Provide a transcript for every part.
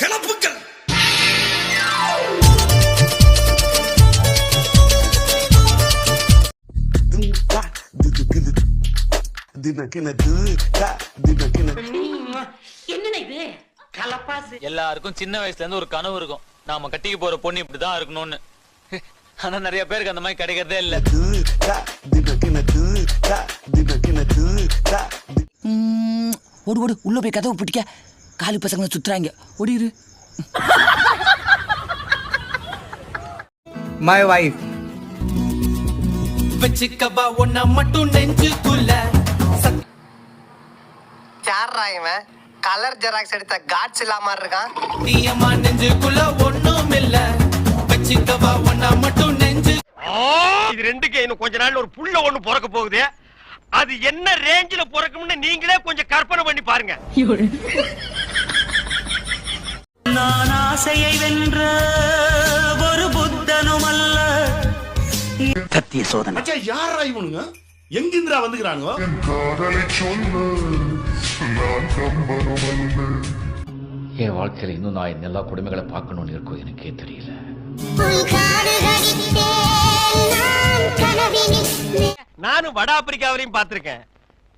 கிளப்புக்கள் எல்லாருக்கும் சின்ன வயசுல இருந்து ஒரு கனவு இருக்கும். நாம கட்டிக்க போற பொண்ணு இப்படிதான் இருக்கணும்னு. ஆனா நிறைய பேருக்கு அந்த மாதிரி கிடைக்கிறதே இல்ல. ஓடு ஓடு உள்ள போய் கதவு பிடிக்க. காலி பசங்க சுத்துறாங்க. ஓடிரு. மை வைஃப் வச்சுக்கவா ஒன்ன மட்டும் நெஞ்சுக்குள்ள. யாரா இவன்? கலர் ஜெராக்ஸ் எடுத்த காட்ஸ் இல்லாம இருக்கான். சத்தியமா நெஞ்சுக்குள்ள ஒண்ணும் இல்ல வச்சுக்கவா ஒன்ன மட்டும் நெஞ்சு இது ரெண்டுக்கு இன்னும் கொஞ்ச நாள்ல ஒரு புள்ள ஒண்ணு பிறக்க போகுது. அது என்ன ரேஞ்சில பிறக்கும்னு நீங்களே கொஞ்சம் கற்பனை பண்ணி பாருங்க. நான் ஆசையை வென்ற ஒரு புத்தனும் அல்ல மச்சான் யாரா இவனுங்க? எங்கிந்திரா வந்துக்கிறானுங்க? என் வாழ்க்கையில இன்னும் நான் இந்த எல்லா கொடுமைகளை பார்க்கணும்னு இருக்கோ எனக்கே தெரியல. நானும் வட ஆப்பிரிக்காவிலையும் பார்த்திருக்கேன்.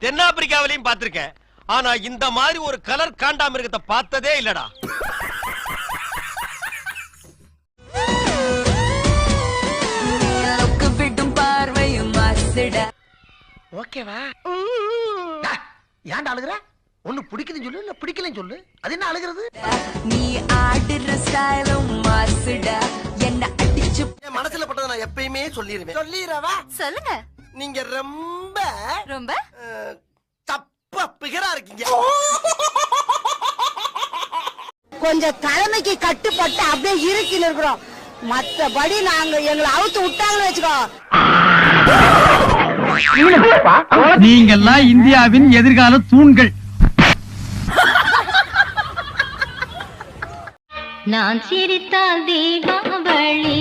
தென்னாப்பிரிக்காவிலையும் பார்த்திருக்கேன். ஆனா இந்த மாதிரி ஒரு கலர் காண்டாமிருகத்தை பார்த்ததே இல்லடா. ஓகேவா? ஏன்டா அழுகுற? ஒண்ணு பிடிக்குதுன்னு சொல்லு இல்ல பிடிக்கலன்னு சொல்லு. அது என்ன அழுகுறது? நீ ஆடுற ஸ்டைலும் மாசுட. என்ன அடிச்சு என் மனசுல பட்டதை நான் எப்பயுமே சொல்லிடுவேன் சொல்லிடுறவா சொல்லுங்க. நீங்க ரொம்ப ரொம்ப? தப்பா பிகரா இருக்கீங்க. கொஞ்சம் தலைமைக்கு கட்டுப்பட்டு அப்படியே இருக்கின்னு இருக்கிறோம். மத்தபடி நாங்க எங்களை அவுத்து விட்டாங்கன்னு வச்சுக்கோ. நீங்கெல்லாம் இந்தியாவின் எதிர்கால தூண்கள். நான் சிரித்தால் தீபாவளி.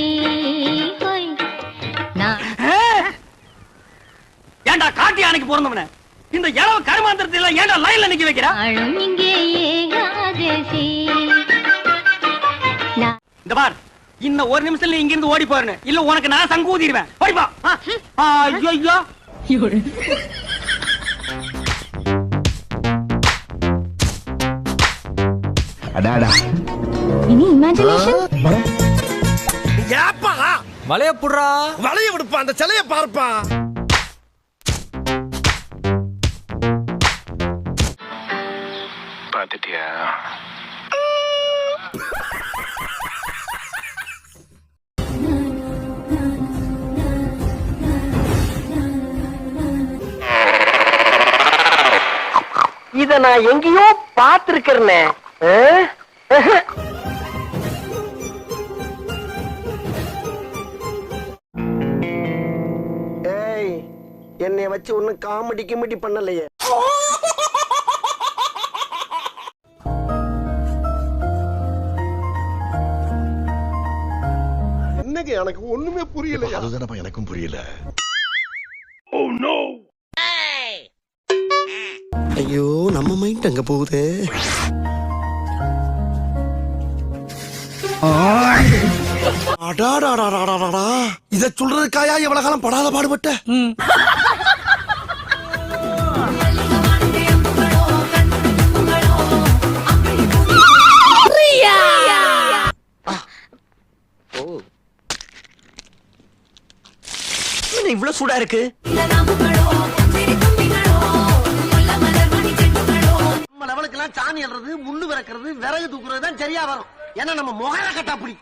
ஏன்டா காட்டி யானைக்கு பிறந்தவன? இந்த இளவ கருமாந்திரத்தை எல்லாம் ஏன்டா லைன்ல நிக்க வைக்கிறா? வாழும் இங்கே ஏகாதசி. இந்த பார் இன்னும் ஒரு நிமிஷத்துல நீ இங்க இருந்து ஓடி போறேன்னு இல்ல உனக்கு நான் சங்கு ஊதிடுவேன் ஓடிப்பா ஐயோ. ஐயோ இனி இமேஜினேஷன் ஏப்பா? வளைய புடுறா. வளைய விடுப்பா அந்த சிலைய பார்ப்பா. இத நான் எங்கேயோ பாத்திருக்கிறேனே ஏய் என்னைய வச்சு ஒன்னும் காமெடி கிமெடி பண்ணலையே. என்னங்க எனக்கு ஒண்ணுமே புரியல அதுதானப்பா எனக்கும் புரியல. மைண்ட் அங்க போகுதே. அடாடாடாடாடாடா. இத சொல்றதுக்காயா எவ்வளவு காலம் படாத பாடுபட்ட? என்ன இவ்வளவு சூடா இருக்கு? சாணி அல்றது முள்ளு விறக்கிறது விறகு தூக்குறது தான் சரியா வரும். ஏன்னா நம்ம முகர கட்டா அப்படி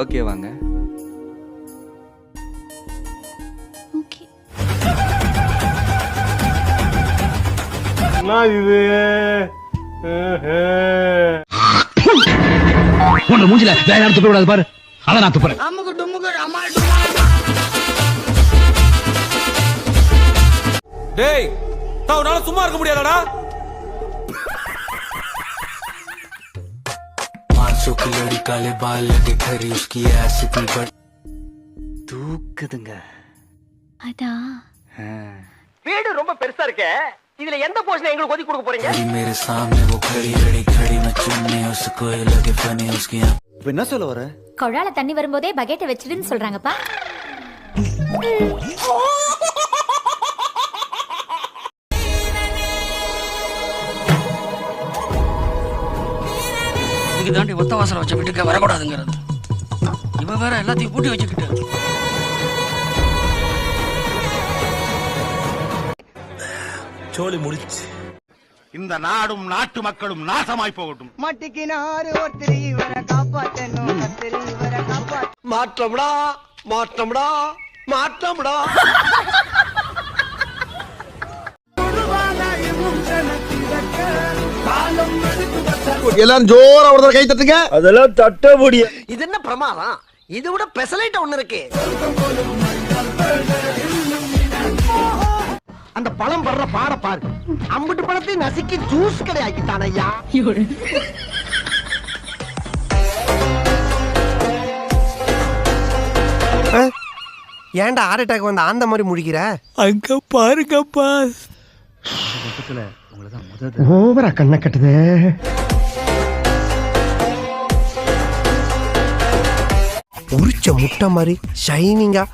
ஓகே வாங்க. ஓகே. உன்னை மூஞ்சில வேற யாரும் துப்ப கூடாது பாரு. அதை நான் துப்புறேன். டேய் உன்னால சும்மா இருக்க முடியாதடா. सौ की लड़ी काले बाल लगे खरी उसकी ऐस தூக்குதுங்க. அதான் ரொம்ப பெருசா இருக்கே. இதுல எந்த போர்ஷன் எங்களுக்கு ஒதுக்கி கொடுக்க போறீங்க? मेरे सामने वो खड़ी खड़ी खड़ी मैं चुनने उसको ये लगे என்ன சொல்ல வர? குழால தண்ணி வரும்போதே பக்கெட்டை வச்சிடுன்னு சொல்றாங்கப்பா. இதுக்கு தாண்டி ஒத்த வாசல வச்ச வீட்டுக்கு வரக்கூடாதுங்கிறது. இவ வேற எல்லாத்தையும் பூட்டி வச்சுக்கிட்டு. சோலி முடிச்சு. இந்த நாடும் நாட்டு மக்களும் நாசமாய் போகட்டும். மட்டிக்கினாரு ஒருத்தர் இவரை காப்பாத்தணும். ஒருத்தர் இவரை காப்பாத்த மாற்றம்டா மாற்றம்டா மாற்றம்டா. எல்லாரும் ஜோரா ஒரு தடவை கை தட்டுங்க. அதெல்லாம் தட்ட முடிய இது என்ன பிரமாதம்? இது விட பெசலைட் ஒண்ணு இருக்கு. அந்த பழம் படுற பாட பாரு. அம்புட்டு பழத்தையும் நசுக்கி ஜூஸ் கிடையாக்கிட்டான் ஐயா. ஏன்டா ஹார்ட் அட்டாக் வந்து அந்த மாதிரி முடிக்கிற அங்க பாருங்கப்பா ஓவரா கண்ணை கட்டுது. உரிச்ச முட்டை மாதிரி ஷைனிங்கா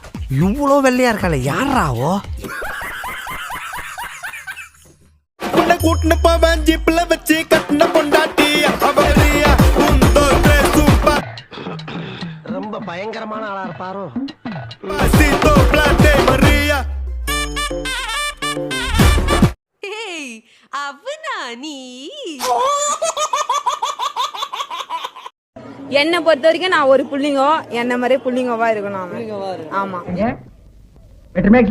இவ்வளோ வெள்ளையா இருக்கால யாராவோ கூட்டின போவேன் ஜிப்ல வச்சு கட்டின பொண்டாட்டி அவரியா சூப்பர் ரொம்ப பயங்கரமான ஆளா இருப்பாரோ? பிளாட்டே மரியா அவனா நீ? என்னை பொறுத்த வரைக்கும் நான் ஒரு புள்ளிங்கோ என்ன மாதிரியே புள்ளிங்கோவா இருக்கணும். ஆமா.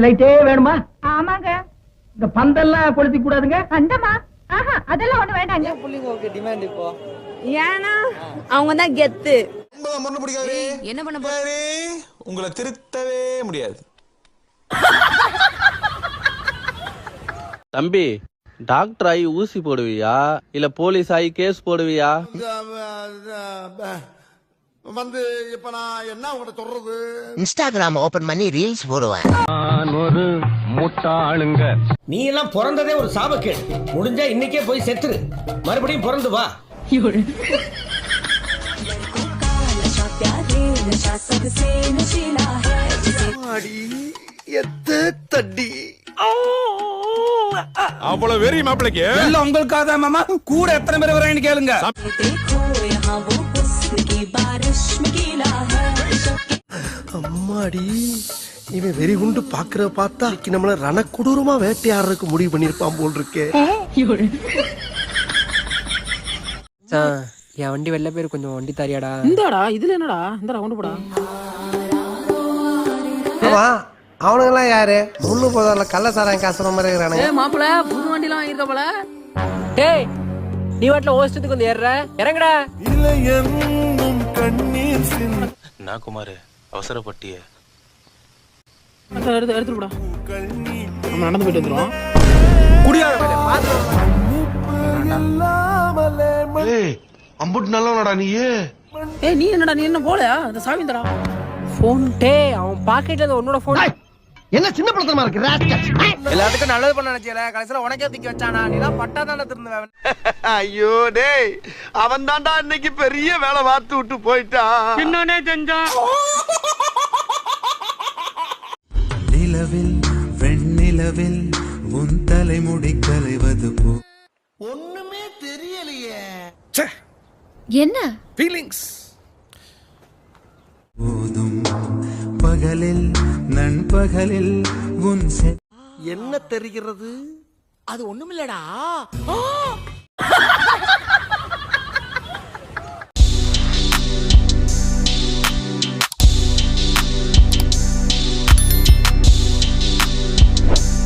லைட்டே வேணுமா? ஆமாங்க. இந்த பந்தெல்லாம் கொளுத்தி கூடாதுங்க. அந்தமா ஆஹா அதெல்லாம் ஒண்ணு வேண்டாங்க. ஏன்னா அவங்க தான் கெத்து. என்ன பண்ண போற? உங்களை திருத்தவே முடியாது. தம்பி டாக்டர் ஆகி ஊசி போடுவியா? இல்ல போலீஸ் ஆகி கேஸ் போடுவியா? வந்து இப்ப நான் என்ன உங்கள்கிட்ட சொல்றது? இன்ஸ்டாகிராம் ஓபன் பண்ணி ரீல்ஸ் போடுவேன். முட்டாளுங்க நீ எல்லாம் பிறந்ததே ஒரு சாபக்கேடு. முடிஞ்சா இன்னைக்கே போய் செத்துரு. மறுபடியும் பிறந்து வா. தட்டி. அவ்வளவு வெறி மாப்பிளைக்கு? இல்ல உங்களுக்காக தான் மாமா. கூட எத்தனை பேர் வராங்கன்னு கேளுங்க. அம்மாடி இவன் வெறி குண்டு பாக்குற பார்த்தா நம்மள ரணக்கொடூரமா வேட்டையாடுறதுக்கு முடிவு பண்ணிருப்பான் போல் இருக்கே என் வண்டி வெளில பேர் கொஞ்சம் வண்டி தாரியாடா. இந்தாடா இதுல என்னடா? இந்தாடா கொண்டு போடா. ஆமா அவனுங்கெல்லாம் யாரு? முள்ளு போதால கள்ள சாராயம் காசுற மாதிரி இருக்கிறானுங்க. மாப்பிள புது வண்டிலாம் வாங்கியிருக்க போல. டேய் நீ வாட்டில ஓஸ்டத்துக்கு வந்து ஏறுற. இறங்குடா. என்ன குமார் அவசரப்பட்டிய. எடுத்து எடுத்துடா நம்ம நடந்து போயிட்டு அம்புட்டு நல்லவனடா நீயே. ஏய் நீ என்னடா நீ என்ன போல அந்த சாமி தரா போன் டே அவன் பாக்கெட்ல இருந்து உன்னோட போன் என்ன சின்ன படத்தனமா இருக்கு ராஸ்கல் எல்லாத்துக்கும் நல்லது பண்ண நினைச்சல கடைசியில உனக்கே தூக்கி வச்சானா? நீ தான் பட்டா தானே திருந்துவேன் ஐயோ டேய் அவன் தான்டா இன்னைக்கு பெரிய வேலை பார்த்து விட்டு போயிட்டான். என்னன்னே செஞ்சான். நிலவில் வெண்ணிலவில் உன் தலைமுடி கலைவது போ. ஒண்ணுமே தெரியலையே. என்ன? ஃபீலிங்ஸ் போதும். பகலில் நண்பகலில் உன் செ- என்ன தெரிகிறது? அது ஒண்ணுமில்லடா.